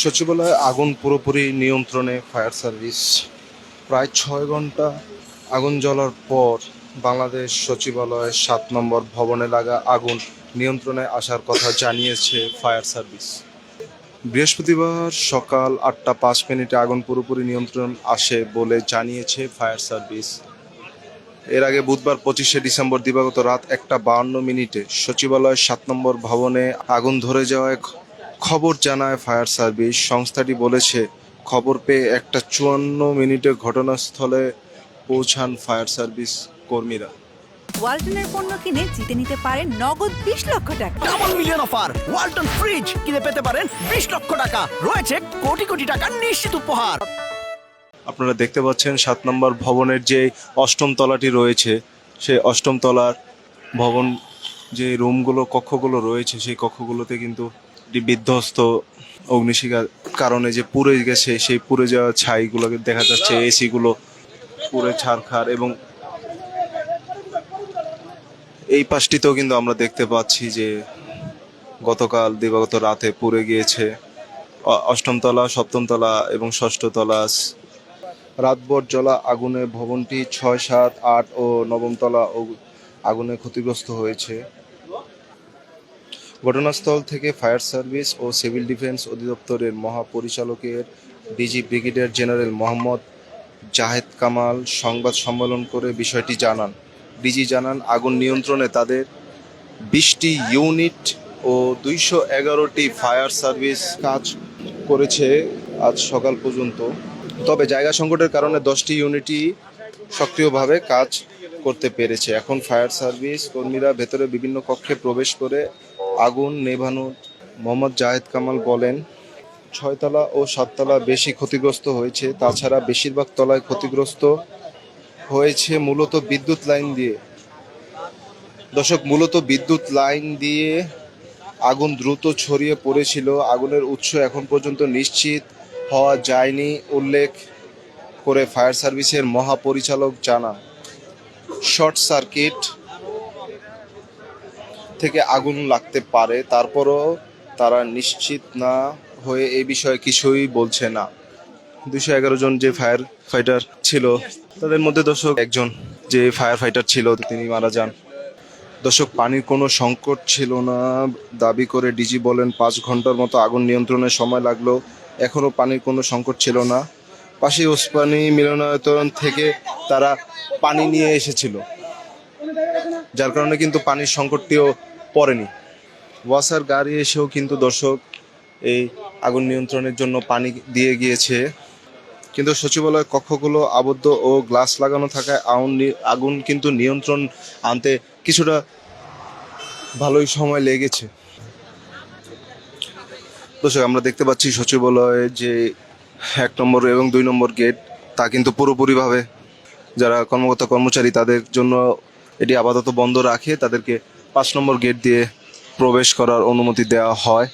সচিবালয়ে আগুন পুরোপুরি নিয়ন্ত্রণে ফায়ার সার্ভিস। প্রায় ছয় ঘণ্টা আগুন জ্বলার পর বাংলাদেশ সচিবালয়ের সাত নম্বর ভবনে লাগা আগুন নিয়ন্ত্রণে আসার কথা জানিয়েছে ফায়ার সার্ভিস। বৃহস্পতিবার সকাল আটটা পাঁচ মিনিটে আগুন পুরোপুরি নিয়ন্ত্রণ আসে বলে জানিয়েছে ফায়ার সার্ভিস। এর আগে বুধবার পঁচিশে ডিসেম্বর দিবাগত রাত একটা বাহান্ন মিনিটে সচিবালয়ের সাত নম্বর ভবনে আগুন ধরে যাওয়ায় খবর জানায় ফায়ার সার্ভিস। সংস্থাটি বলেছে খবর পেয়ে একটা চুয়ান্ন মিনিটে ঘটনাস্থলে পৌঁছান ফায়ার সার্ভিস কর্মীরা। ওয়ালটনের পণ্য কিনে জিতে নিতে পারেন নগদ বিশ লক্ষ টাকা। Double million offer Walton fridge কিনে পেতে পারেন বিশ লক্ষ টাকা। রয়েছে কোটি কোটি টাকার নিশ্চিত উপহার। আপনারা দেখতে পাচ্ছেন সাত নম্বর ভবনের যে অষ্টম তলাটি রয়েছে, সেই অষ্টম তলার ভবন যে রুমগুলো, কক্ষগুলো রয়েছে, সেই কক্ষগুলোতে কিন্তু বিধ্বস্ত অগ্নিশিখার কারণে যে পুড়ে গেছে, সেই পুড়ে যাওয়া ছাইগুলোকে দেখা যাচ্ছে, এসিগুলো পুড়ে ছারখার এবং এই পাশটিতেও কিন্তু আমরা দেখতে পাচ্ছি যে গতকাল দিবাগত রাতে পুড়ে গিয়েছে, অ- অষ্টম তলা, সপ্তম তলা এবং ষষ্ঠ তলা রাতভর জ্বলা আগুনে ভবনটি ছয়, সাত, আট ও নবমতলা আগুনে ক্ষতিগ্রস্ত হয়েছে। ঘটনাস্থল থেকে ফায়ার সার্ভিস ও সিভিল ডিফেন্স অধিদপ্তরের মহাপরিচালকের DG brigadier general Mohammad Zahed Kamal সংবাদ সম্মেলন করে বিষয়টি জানান। ডিজি জানান, আগুন নিয়ন্ত্রণে তাদের বিশটি ইউনিট ও দুইশো এগারোটি ফায়ার সার্ভিস কাজ করেছে আজ সকাল পর্যন্ত। তবে জায়গা সংকটের কারণে দশটি ইউনিটই সক্রিয়ভাবে কাজ করতে পেরেছে। এখন ফায়ার সার্ভিস কর্মীরা ভেতরে বিভিন্ন কক্ষে প্রবেশ করে আগুন নেভানো। মোহাম্মদ জাহেদ কামাল বলেন, ছয়তলা ও সাততলা বেশি ক্ষতিগ্রস্ত হয়েছে। তাছাড়া বেশিরভাগ তলায় ক্ষতিগ্রস্ত হয়েছে মূলত বিদ্যুৎ লাইন দিয়ে। দর্শক, মূলত বিদ্যুৎ লাইন দিয়ে আগুন দ্রুত ছড়িয়ে পড়েছিল। আগুনের উৎস এখন পর্যন্ত নিশ্চিত হওয়া যায়নি, উল্লেখ করে ফায়ার সার্ভিসের মহাপরিচালক জানান। শর্ট সার্কিট থেকে আগুন লাগতে পারে, তারপরও তারা নিশ্চিত না হয়ে এই বিষয়ে কিছুই বলছে না। দুশো এগারো জন যে ফায়ার ফাইটার ছিল, তাদের মধ্যে দর্শক একজন যে ফায়ার ফাইটার ছিল, তিনি মারা যান। দর্শক, পানির কোনো সংকট ছিল না। দাবি করে ডিজি বলেন, পাঁচ ঘণ্টার মতো আগুন নিয়ন্ত্রণের সময় লাগল। এখনও পানির কোনো সংকট ছিল না। পাশে ওসমানী মিলনায়তন থেকে তারা পানি নিয়ে এসেছিল। যার কারণে কিন্তু পানির সংকটটিও পড়েনি। ওয়াসার গাড়ি এসেও কিন্তু দর্শক এই আগুন নিয়ন্ত্রণের জন্য পানি দিয়ে গিয়েছে। কিন্তু সচিবালয় কক্ষগুলো আবদ্ধ ও গ্লাস লাগানো থাকায় আগুন কিন্তু নিয়ন্ত্রণ আনতে কিছুটা ভালোই সময় লেগেছে। দর্শক, আমরা দেখতে পাচ্ছি সচিবালয়ে যে এক নম্বর এবং দুই নম্বর গেট, তা কিন্তু পুরোপুরিভাবে যারা কর্মকর্তা কর্মচারী তাদের জন্য এটি আপাতত বন্ধ রাখে। তাদেরকে পাঁচ নম্বর গেট দিয়ে প্রবেশ করার অনুমতি দেওয়া হয়।